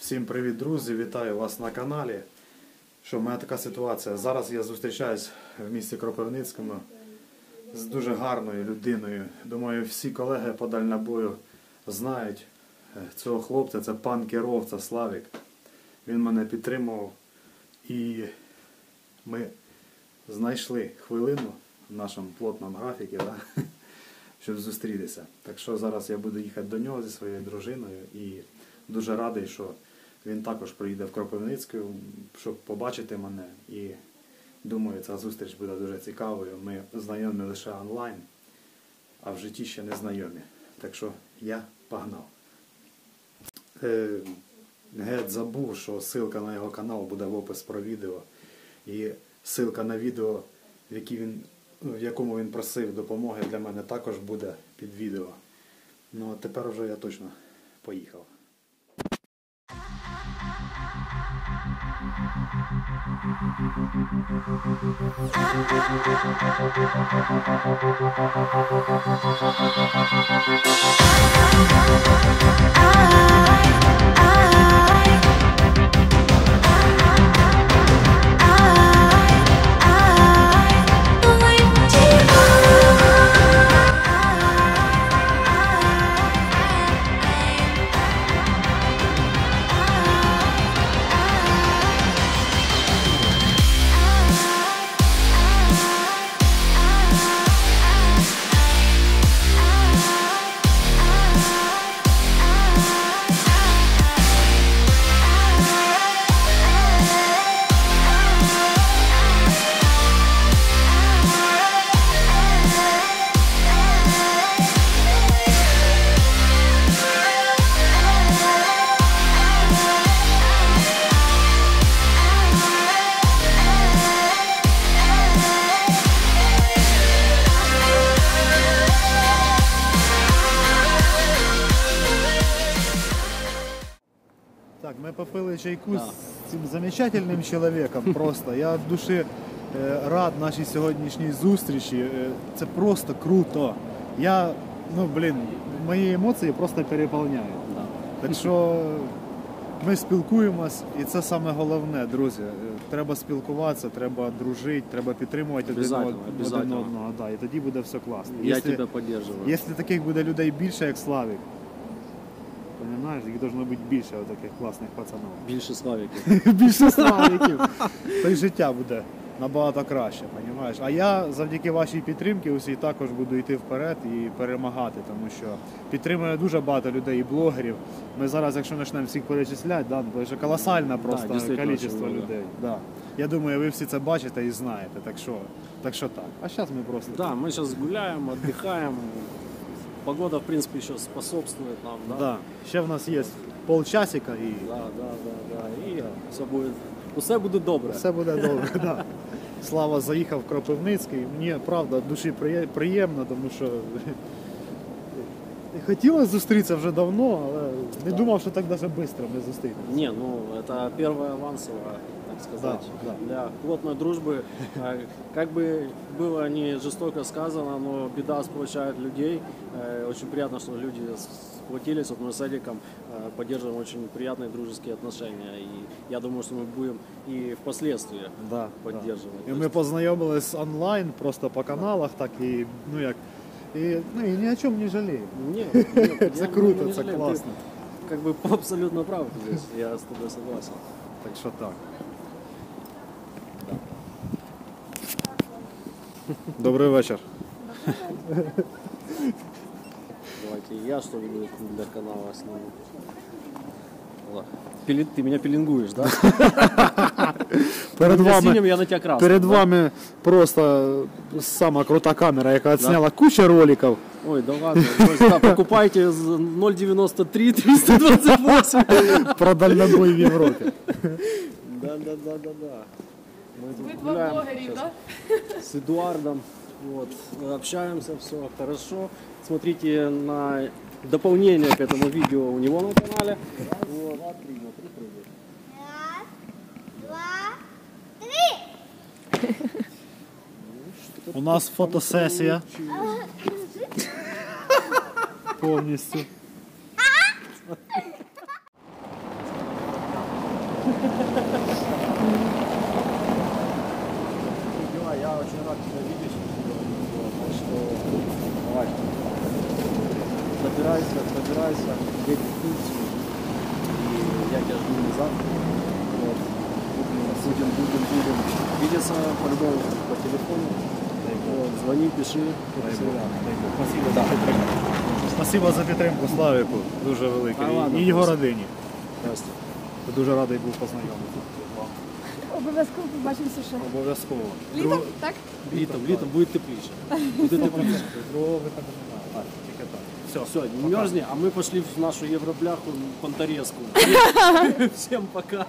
Всім привіт, друзі! Вітаю вас на каналі. Що в мене така ситуація. Зараз я зустрічаюсь в місті Кропивницькому з дуже гарною людиною. Думаю, всі колеги по дальнобою знають цього хлопця. Це пан керовця Славік. Він мене підтримував і ми знайшли хвилину в нашому плотному графіку, да? щоб зустрітися. Так що зараз я буду їхати до нього зі своєю дружиною і дуже радий, що він також приїде в Кропивницьку, щоб побачити мене. І думаю, ця зустріч буде дуже цікавою. Ми знайомі лише онлайн, а в житті ще не знайомі. Так що я погнав. Е, геть забув, що ссылка на його канал буде в опис про відео. І ссылка на відео, в, які він, в якому він просив допомоги для мене, також буде під відео. Ну а тепер вже я точно поїхав. Так, ми попили чайку з цим замечательним чоловіком просто. Я в душі е, рад нашій сьогоднішній зустрічі. Е, Це просто круто. Я, ну блін, мої емоції просто переповняють. Так що ми спілкуємось, і це саме головне, друзі. Е, Треба спілкуватися, треба дружити, треба підтримувати один, Обязательно, один одного. Да, і тоді буде все класно. Я тебя поддерживаю. Якщо таких буде людей більше, як Славік, Понимаєш, їх должно бути більше таких класних пацанів. Більше славіків. більше славиків, то й життя буде набагато краще, понімаєш? А я завдяки вашій підтримці усій також буду йти вперед і перемагати, тому що підтримує дуже багато людей і блогерів. Ми зараз, якщо почнемо всіх перечисляти, да, то вже колосальне просто дійсно, кількість людей. Да. Я думаю, ви всі це бачите і знаєте, так що, так, що так. А зараз ми просто. Да, мы сейчас гуляем, отдыхаем. Погода, в принципе, еще способствует нам, да? Да. Ще в нас є полчасика і Да, да, да, да. І все буде, усе буде добре. Все буде добре. Да. Слава заїхав в Кропивницький. Мені правда душі приє- приємно, тому що хотілося зустрітися вже давно, але не думав, що так навіть швидко ми зустрінемося. Не, ну это первое авансовое, так сказать, Да, да. для плотной дружбы. А, Как бы было не жестоко сказано, но беда сплочает людей. Э, Очень приятно, что люди сплотились. Вот мы с Эдиком э, поддерживаем очень приятные дружеские отношения. И я думаю, что мы будем и впоследствии Да, поддерживать. І ми познайомились онлайн, просто по каналах, так і ну як. І, ну, і ні о чому не жалію. Нет, нет, Це я круто, не це жалею. класно. Ты Как бы абсолютно прав здесь, я с тобой согласен. Так що так. Добрий вечір. Давайте я что-нибудь для канала сниму. Ладно. Пили- Ты меня пеленгуешь, да? Перед Ты меня вами синим, я на тебя красным. Перед да? вами просто сама крута камера, яка отсняла кучу роликів. Ой, да ладно. то есть, да, покупайте з 0,93 328. про дальнобой в Європі. Да, да, да, да, да. Мы тут Вы два гуляем блогерів, щас да? с Эдуардом. Вот, общаемся, все хорошо. Смотрите на дополнение к этому видео у него на канале. Вот. Два, три, на три прыгай. Раз, два, три. У нас фотосесія. Повністю. Собирайся, собирайся, едь в Турцию. И я жду на завтра. Вот. Будем, будем, будем видеться по-любому по телефону. Вот, звони, пиши. Спасибо за підтримку. Спасибо за підтримку Славіку, дуже велике. А, ладно, І його просто. родині. Здрасте. Дуже радий був познайомитися. Обов'язково побачимося ще. Обов'язково. Літом, так? Літом, літом буде тепліше. Буде тепліше. Другого виходу немає. Так, тільки так. Все, Все, не мерзни, а мы пошли в нашу євробляху Понторезку. Всем пока.